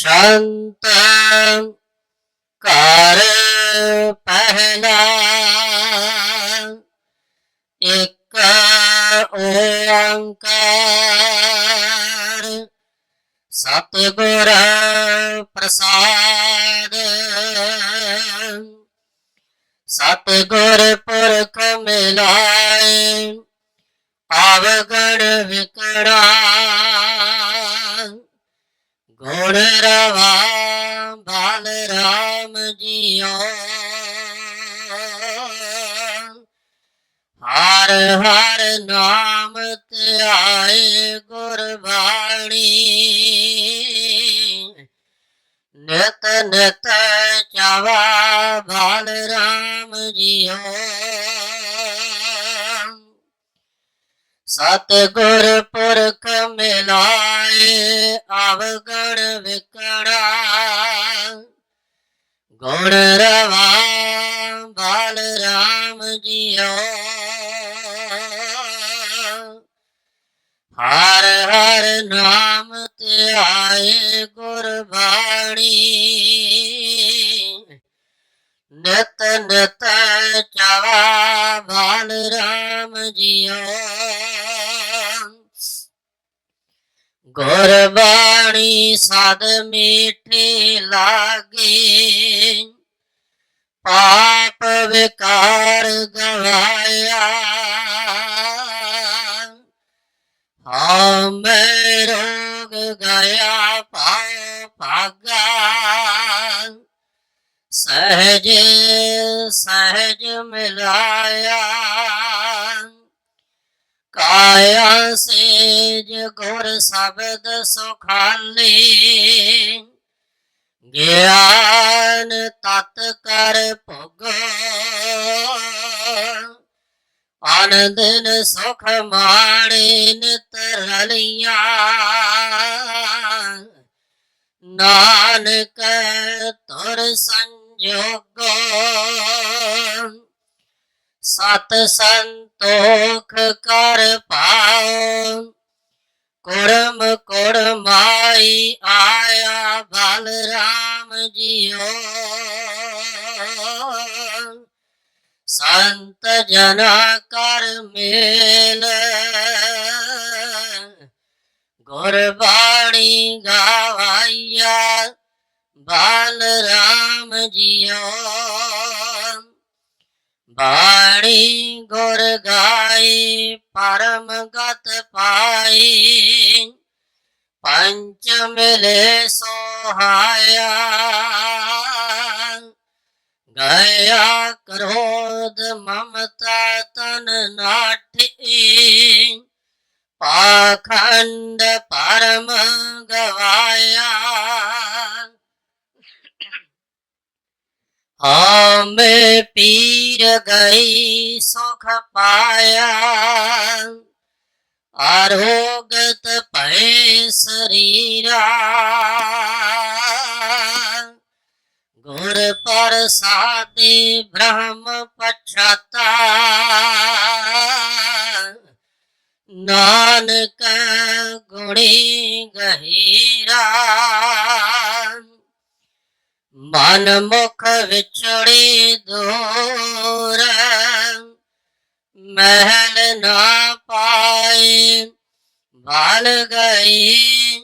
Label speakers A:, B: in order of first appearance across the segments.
A: ਸ਼ੰਤ ਕਰ ਪਹਿਲਾ। ਇੱਕ ਓੰਕਾਰ ਸਤਿਗੁਰ ਪ੍ਰਸਾਦ। ਸਤਿਗੁਰ ਪੁਰਖ ਮਿਲਾਏ ਆਵਗਣ ਵਿਕੜਾ। ਗੁਣ ਰਵਾ, ਬਾਲ ਰਾਮ ਜੀਓ। ਹਰ ਹਰ ਨਾਮ ਧਿਆਏ ਗੁਰਬਾਣੀ। ਨਿਤ ਨਿਤ ਚਾਵਾ ਬਾਲ ਰਾਮ ਜੀਓ। ਸਤਿਗੁਰ ਪੁਰਖ ਮਿਲਾਏ, ਅਵਗਣ ਵਿਕੜਾ ਗੁਣ ਰਵਾ, ਬਾਲ ਰਾਮ ਜੀਓ। ਹਰ ਹਰ ਨਾਮ ਤੇ ਧਿਆਏ ਗੁਰਬਾਣੀ ਨਿਤ ਨਿਤ ਗੁਰਬਾਣੀ ਸਦ ਮੀਠੀ ਲਾਗੇ, ਪਾਪ ਵਿਕਾਰ ਗਵਾਇਆ। ਹਮ ਰੋਗ ਗਿਆ ਪਾਉ ਭਾਗਾ। ਸਹਜ ਸਹਜ ਮਿਲਾਇਆ। ਕਾਇਆ ਸੇਜ ਗੁਰ ਸ਼ਬਦ ਸੁਖਾਲੀ। ਗਿਆਨ ਤਤ ਕਰ ਭੋਗ। ਆਨੰਦਨ ਸੁਖ ਮਾਣੇ ਨਿਤ ਰਲੀਆਂ। ਨਾਨਕ ਤੁਰ ਸੰਜੋਗੋ। ਸਤ ਸੰਤੋਖ ਕਰ ਪਾਉ। ਕੁੜਮ ਕੁੜਮਾਈ ਆਇਆ ਬਲ ਜੀਓ। ਸੰਤ ਜਨਾ ਕਰ ਮੇਲ। ਗੁਰਬਾਣੀ ਗਾਵਾਇਆ ਬਲਰਾਮ ਜੀਓ। ਬਾਣੀ ਗੁਰ ਗਾਈ, ਪਰਮ ਗਤ ਪਾਈ। ਪੰਚ ਮਿਲੇ ਸੋਹਾਇਆ ਗਿਆ ਕ੍ਰੋਧ ਮਮਤਾ ਤਨ ਨਾਠੀ। ਪਾਖੰਡ ਪਰਮ ਗਵਾਇਆ ਹਮੇ ਪੀਰ ਗਈ ਸੁਖ ਪਾਇਆ। ਆਰੋਗਤ ਭੈ ਸਰੀਰਾ। ਗੁਰ ਪ੍ਰਸਾਦਿ ਬ੍ਰਹਮ ਪਛਤਾ। ਨਾਨਕ ਗੁਣੀ ਗਹੀਰਾ। ਮਨ ਮੁਖ ਵਿਛੜੀ ਦੂਰ, ਮਹਿਲ ਨਾ ਪਾਈ ਬਾਲ ਗਈ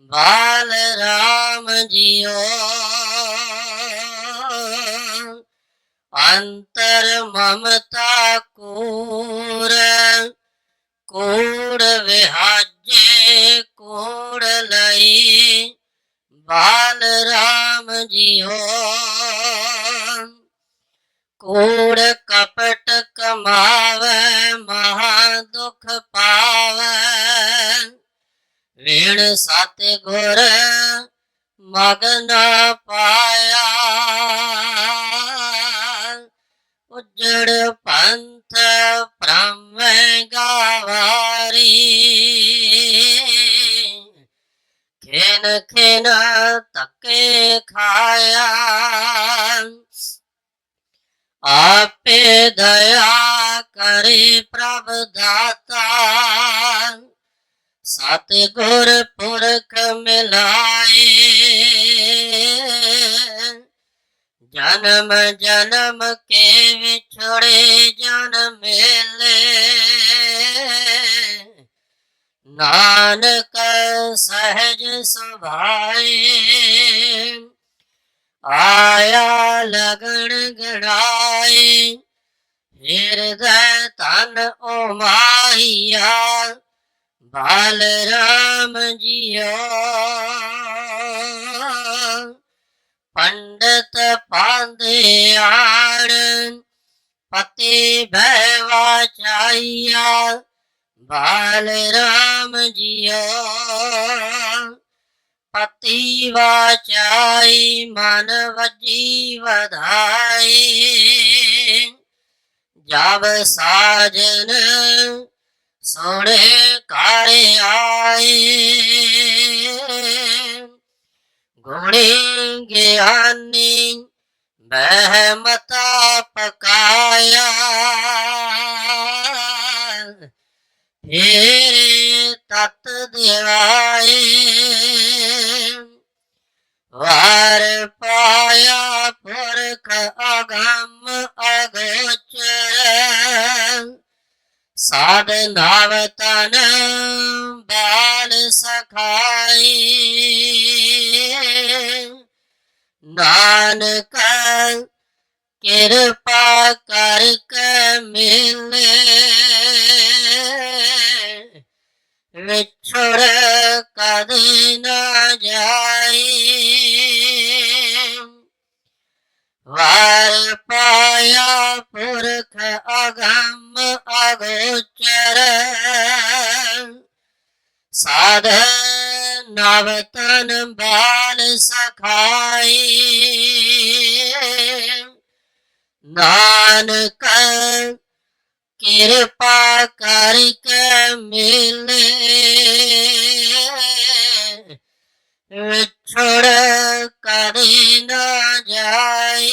A: ਬਾਲ ਰਾਮ ਜੀਓ। ਅੰਤਰ ਮਮਤਾ ਕੂਰ, ਕੂੜ ਵਿਹਾਜੇ, ਕੂੜ ਲਈ। ਬਾਲ ਰਾਮ ਜੀ ਹੋ। ਕੂੜ ਕਪਟ ਕਮਾਵੇ, ਮਹਾ ਦੁਖ ਪਾਵੇ। ਵੇਣ ਸਤਿ ਗੁਰ ਮਗਨ ਪਾਇਆ। ਖਾਇਆ ਆਪੇ ਦਇਆ ਕਰੇ ਪ੍ਰਭ ਦਾਤਾ ਸਤ ਗੁਰ ਪੁਰਖ ਮਿਲਾਏ ਜਨਮ ਜਨਮ ਕੇ ਵਿਛੜੇ ਜਨ ਮਿਲੇ ਨਾਨਕ ਸਹਿਜ ਸੁਭਾਏ ਆਇਆ ਲਗਣ ਗੜਾਏ ਹਿਰਦੈ ਤਨ ਓ ਮਾਹੀਆ ਬਾਲ ਰਾਮ ਜੀਓ ਪੰਡਤ ਪਾਂਦੇ ਆੜ, ਪਤੀ ਭੈਵਾ ਚਾਈਆ ਬਾਲ ਰਾਮ ਜੀਓ ਪਤੀ ਵਾਚਾਈ ਮਨ ਵਜੀ ਵਧਾਈ ਜਬ ਸਾਜਨ ਸੋਹਣੇ ਘਰ ਆਏ ਗੁਣੀ ਗਿਆਨੀ ਬਹਿਮਤਾ ਅਗੰਮ ਅਗੋਚਰ ਸਾਧ ਤਨ ਬਾਲ ਸਖਾਈ। ਨਾਨਕ ਕਿਰਪਾ ਕਰ ਕੇ ਮਿਲੇ। ਵਿਛੜ ਕਦੇ ਨਾ ਜਾਈ। ਵਾਰ ਪਾਇਆ ਪੁਰਖ ਅਗੰਮ ਅਗੋਚਰ। ਸਾਧ ਨਵਤਨ ਬਾਲ ਸਖਾਈ। ਨਾਨਕ ਕਿਰਪਾ ਕਰਕੇ ਮਿਲੇ। ਵਿਛੜ ਕਦੇ ਨਾ ਜਾਏ।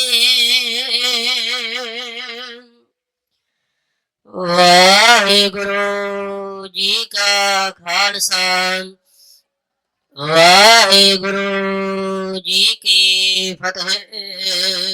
A: ਵਾਹਿਗੁਰੂ ਜੀ ਕਾ ਖਾਲਸਾ। ਵਾਹਿਗੁਰੂ ਜੀ ਕੀ ਫਤਿਹ।